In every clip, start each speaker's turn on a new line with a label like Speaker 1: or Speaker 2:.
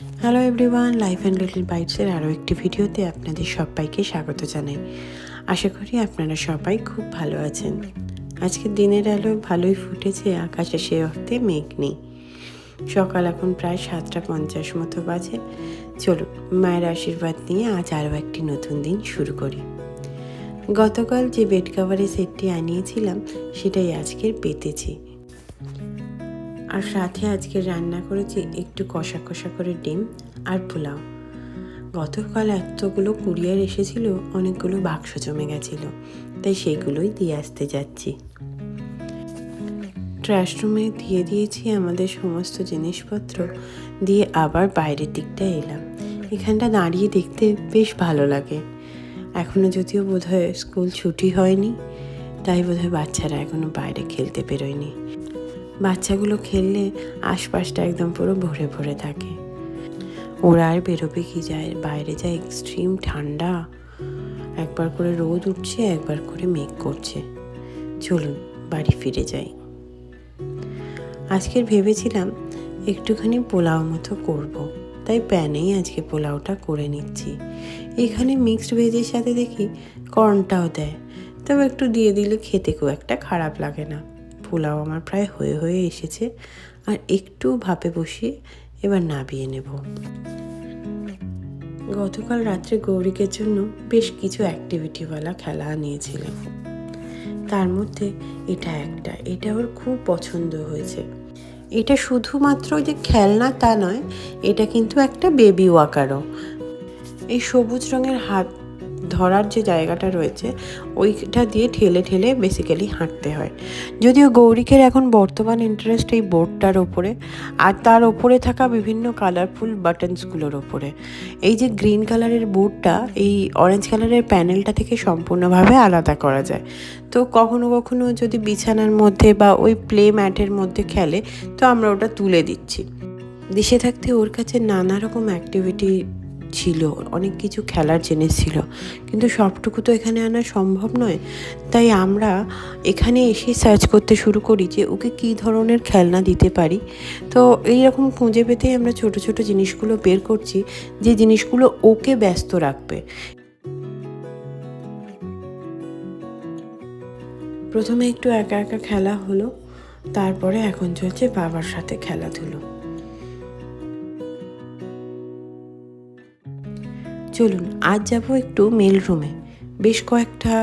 Speaker 1: Hello everyone life and little বাইটসের আরও একটি ভিডিওতে আপনাদের সবাইকে স্বাগত জানাই। আশা করি আপনারা সবাই খুব ভালো আছেন। আজকের দিনের আলো ভালোই ফুটেছে, আকাশে সে অর্থে মেঘ নেই। সকাল এখন প্রায় সাতটা পঞ্চাশ মতো বাজে। চলুন, মায়ের আশীর্বাদ নিয়ে আজ আরও একটি নতুন দিন শুরু করি। গতকাল যে বেড কাভারের সেটটি আনিয়েছিলাম, সেটাই আজকের পেতেছি। আর সাথে আজকে রান্না করেছি একটু কষা কষা করে ডিম আর পোলাও। গতকাল এতগুলো কুরিয়ার এসেছিল, অনেকগুলো বাক্স জমে গেছিল, তাই সেগুলোই দিয়ে আসতে যাচ্ছি। ট্র্যাশ রুমে দিয়ে দিয়েছি আমাদের সমস্ত জিনিসপত্র, দিয়ে আবার বাইরের দিকটা এলাম। এখানটা দাঁড়িয়ে দেখতে বেশ ভালো লাগে। এখনও যদিও বোধহয় স্কুল ছুটি হয়নি, তাই বোধহয় বাচ্চারা এখনও বাইরে খেলতে বেরোয়নি। বাচ্চাগুলো খেললে আশপাশটা একদম পুরো ভরে ভরে থাকে। ওরা আর বেরোবে কি যায়? বাইরে যায় এক্সট্রিম ঠান্ডা। একবার করে রোদ উঠছে, একবার করে মেঘ করছে। চলুন, বাড়ি ফিরে যাই। আজকের ভেবেছিলাম একটুখানি পোলাও মতো করব। তাই প্যানেই আজকে পোলাওটা করে নিচ্ছি। এখানে মিক্সড ভেজের সাথে দেখি কর্নটাও দেয়, তবে একটু দিয়ে দিলে খেতে খুব একটা খারাপ লাগে না। পোলাও আমার প্রায় হয়ে হয়ে এসেছে, আর একটু ভাপে বসিয়ে এবার নাবিয়ে নেব। গতকাল রাত্রে গৌরিকের জন্য বেশ কিছু অ্যাক্টিভিটিওয়ালা খেলা নিয়েছিলাম তার মধ্যে এটা একটা, এটা ওর খুব পছন্দ হয়েছে। এটা শুধুমাত্র যে খেলনা তা নয়, এটা কিন্তু একটা বেবি ওয়াকারও এই সবুজ রঙের হাত ধরার যে জায়গাটা রয়েছে, ওইটা দিয়ে ঠেলে ঠেলে বেসিক্যালি হাঁটতে হয়। যদিও গৌরিকের এখন বর্তমান ইন্টারেস্ট এই বোর্ডটার ওপরে, আর তার ওপরে থাকা বিভিন্ন কালারফুল বাটনসগুলোর ওপরে। এই যে গ্রিন কালারের বোর্ডটা এই অরেঞ্জ কালারের প্যানেলটা থেকে সম্পূর্ণভাবে আলাদা করা যায়। তো কখনো কখনো যদি বিছানার মধ্যে বা ওই প্লে ম্যাটের মধ্যে খেলে, তো আমরা ওটা তুলে দিচ্ছি। দেশে থাকতে ওর কাছে নানা রকম অ্যাক্টিভিটি ছিল, অনেক কিছু খেলার জিনিস ছিল। কিন্তু সবটুকু তো এখানে আনা সম্ভব নয়। তাই আমরা এখানে এসে সার্চ করতে শুরু করি যে ওকে কী ধরনের খেলনা দিতে পারি। তো এই রকম খুঁজে পেতেই আমরা ছোট ছোট জিনিসগুলো বের করছি, যে জিনিসগুলো ওকে ব্যস্ত রাখবে। প্রথমে একটু একা একা খেলা হলো, তারপরে এখন চলছে বাবার সাথে খেলাধুলো। চলুন, আজ যাব একটু মেল রুমে বেশ কয়েকটা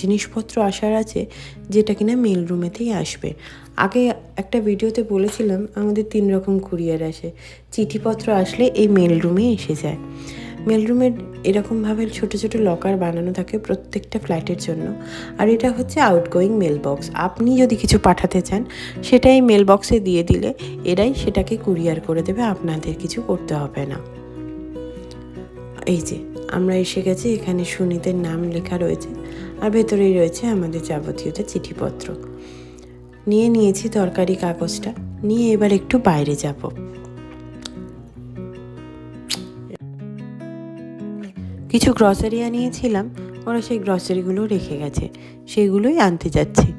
Speaker 1: জিনিসপত্র আসার আছে, যেটা কিনা মেল রুমেতেই আসবে। আগে একটা ভিডিওতে বলেছিলাম, আমাদের তিন রকম কুরিয়ার আসে। চিঠিপত্র আসলে এই মেল রুমে এসে যায়। মেল রুমের এরকমভাবে ছোট ছোট লকার বানানো থাকে প্রত্যেকটা ফ্ল্যাটের জন্য। আর এটা হচ্ছে আউটগোয়িং মেল বক্স আপনি যদি কিছু পাঠাতে চান, সেটাই মেল বক্সে দিয়ে দিলে, এরাই সেটাকে কুরিয়ার করে দেবে, আপনাদের কিছু করতে হবে না। এই যে, আমরা এসে গেছি, এখানে সুনীতের নাম লেখা রয়েছে আর ভেতরেই রয়েছে আমাদের যাবতীয়টা চিঠিপত্র। নিয়ে নিয়েছি তরকারি কাগজটা, নিয়ে এবার একটু বাইরে যাব। কিছু গ্রসারি আনিয়েছিলাম, ওরা সেই গ্রসারিগুলো রেখে গেছে, সেগুলোই আনতে যাচ্ছি।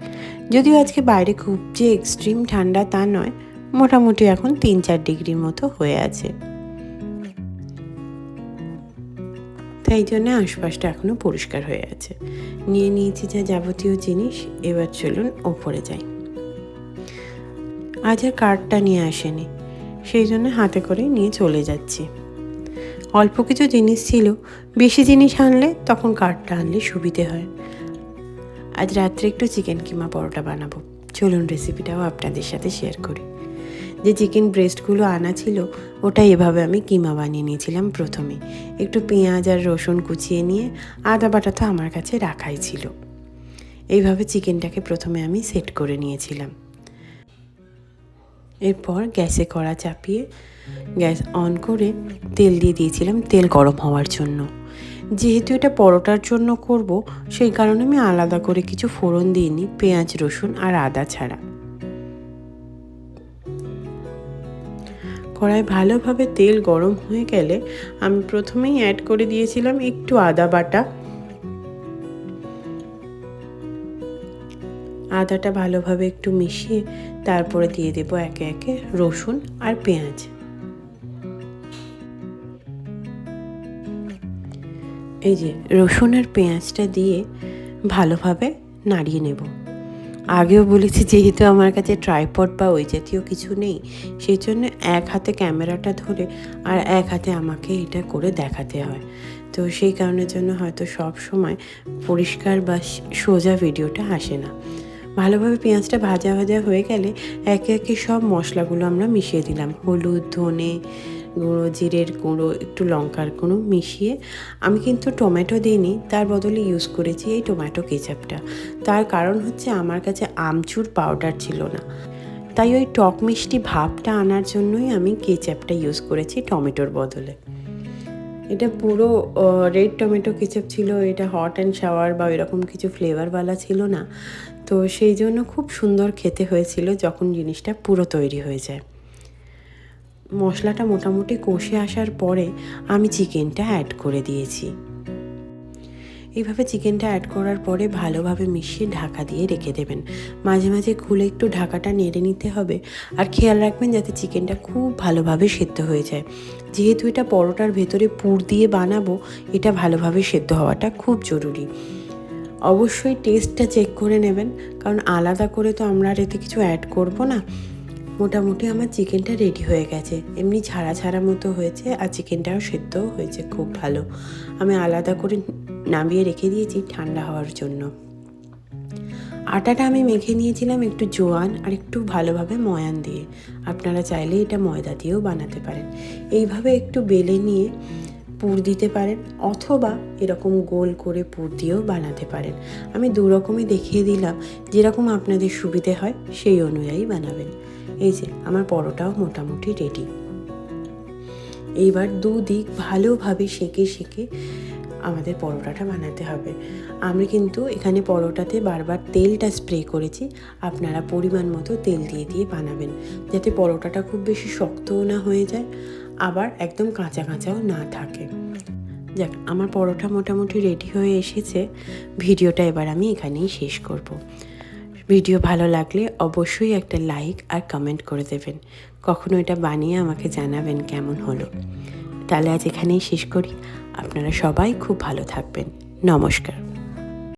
Speaker 1: যদিও আজকে বাইরে খুব যে এক্সট্রিম ঠান্ডা তা নয়, মোটামুটি এখন তিন চার ডিগ্রির মতো হয়ে আছে। তাই জন্য আশপাশটা এখনও পরিষ্কার হয়ে আছে। নিয়ে নিয়েছি যা যাবতীয় জিনিস, এবার চলুন ওপরে যাই। আজ আর কার্ডটা নিয়ে আসেনি, সেই জন্য হাতে করে নিয়ে চলে যাচ্ছি। অল্প কিছু জিনিস ছিল, বেশি জিনিস আনলে তখন কার্ডটা আনলে সুবিধে হয়। আজ রাত্রে একটু চিকেন কিমা পরোটা বানাবো। চলুন রেসিপিটাও আপনাদের সাথে শেয়ার করি। যে চিকেন ব্রেস্টগুলো আনা ছিল, ওটা এভাবে আমি কিমা বানিয়ে নিয়েছিলাম প্রথমে। একটু পেঁয়াজ আর রসুন কুচিয়ে নিয়ে আদা বাটা তো আমার কাছে রাখাই ছিল। এইভাবে চিকেনটাকে প্রথমে আমি সেট করে নিয়েছিলাম। এরপর গ্যাসে কড়া চাপিয়ে গ্যাস অন করে তেল দিয়ে দিয়েছিলাম তেল গরম হওয়ার জন্য। যেহেতু এটা পরোটার জন্য করব, সেই কারণে আমি আলাদা করে কিছু ফোড়ন দিইনি, পেঁয়াজ, রসুন আর আদা ছাড়া। কড়াই ভালোভাবে তেল গরম হয়ে গেলে আমি প্রথমেই অ্যাড করে দিয়েছিলাম একটু আদা বাটা। আদাটা ভালোভাবে একটু মিশিয়ে তারপরে দিয়ে দেব একে একে রসুন আর পেঁয়াজ। এই যে রসুন আর পেঁয়াজটা দিয়ে ভালোভাবে নাড়িয়ে নেব। আগেও বলেছি যেহেতু আমার কাছে ট্রাইপড বা ওই জাতীয় কিছু নেই, সেই জন্য এক হাতে ক্যামেরাটা ধরে আর এক হাতে আমাকে এটা করে দেখাতে হয়। তো সেই কারণের জন্য হয়তো সব সময় পরিষ্কার বা সোজা ভিডিওটা আসে না। ভালোভাবে পেঁয়াজটা ভাজা ভাজা হয়ে গেলে একে একে সব মশলাগুলো আমরা মিশিয়ে দিলাম। হলুদ, ধনে গুঁড়ো, জিরের গুঁড়ো, একটু লঙ্কার গুঁড়ো মিশিয়ে আমি কিন্তু টমেটো দিইনি, তার বদলে ইউজ করেছি এই টমেটো কেচাপটা। তার কারণ হচ্ছে আমার কাছে আমচুর পাউডার ছিল না। তাই ওই টক মিষ্টি ভাবটা আনার জন্যই আমি কেচাপটা ইউজ করেছি টমেটোর বদলে। এটা পুরো রেড টমেটো কেচাপ ছিল, এটা হট অ্যান্ড শাওয়ার বা এরকম কিছু ফ্লেভারওয়ালা ছিল না। তো সেই জন্য খুব সুন্দর খেতে হয়েছিল যখন জিনিসটা পুরো তৈরি হয়ে যায়। মশলাটা মোটামুটি কষে আসার পরে আমি চিকেনটা অ্যাড করে দিয়েছি। এইভাবে চিকেনটা অ্যাড করার পরে ভালোভাবে মিশিয়ে ঢাকা দিয়ে রেখে দেবেন। মাঝে মাঝে খুলে একটু ঢাকাটা নেড়ে নিতে হবে আর খেয়াল রাখবেন যাতে চিকেনটা খুব ভালোভাবে সেদ্ধ হয়ে যায়। যেহেতু এটা পরোটার ভেতরে পুর দিয়ে বানাবো, এটা ভালোভাবে সেদ্ধ হওয়াটা খুব জরুরি। অবশ্যই টেস্টটা চেক করে নেবেন, কারণ আলাদা করে তো আমরা আর এতে কিছু অ্যাড করব না। মোটামুটি আমার চিকেনটা রেডি হয়ে গেছে। এমনি ছাড়া ছাড়া মতো হয়েছে আর চিকেনটাও সেদ্ধও হয়েছে, খুব ভালো। আমি আলাদা করে নামিয়ে রেখে দিয়েছি ঠান্ডা হওয়ার জন্য। আটাটা আমি মেখে নিয়েছিলাম একটু জোয়ান আর একটু ভালোভাবে ময়ান দিয়ে। আপনারা চাইলে এটা ময়দা দিয়েও বানাতে পারেন। এইভাবে একটু বেলে নিয়ে পুর দিতে পারেন অথবা এরকম গোল করে পুর দিয়েও বানাতে পারেন। আমি দু রকমই দেখিয়ে দিলাম, যেরকম আপনাদের সুবিধে হয় সেই অনুযায়ী বানাবেন। এই যে, আমার পরোটাও মোটামুটি রেডি এইবার দুদিক ভালোভাবে সেঁকে সেঁকে আমাদের পরোটাটা বানাতে হবে। আমি কিন্তু এখানে পরোটাতে বারবার তেলটা স্প্রে করেছি, আপনারা পরিমাণ মতো তেল দিয়ে দিয়ে বানাবেন, যাতে পরোটাটা খুব বেশি শক্তও না হয়ে যায়, আবার একদম কাঁচা কাঁচাও না থাকে। যাক, আমার পরোটা মোটামুটি রেডি হয়ে এসেছে, ভিডিওটা এবার আমি এখানেই শেষ করব। ভিডিও ভালো লাগলে অবশ্যই একটা লাইক আর কমেন্ট করে দেবেন। কখনো এটা বানিয়ে আমাকে জানাবেন কেমন হলো। তাহলে আজ এখানেই শেষ করি। আপনারা সবাই খুব ভালো থাকবেন। নমস্কার।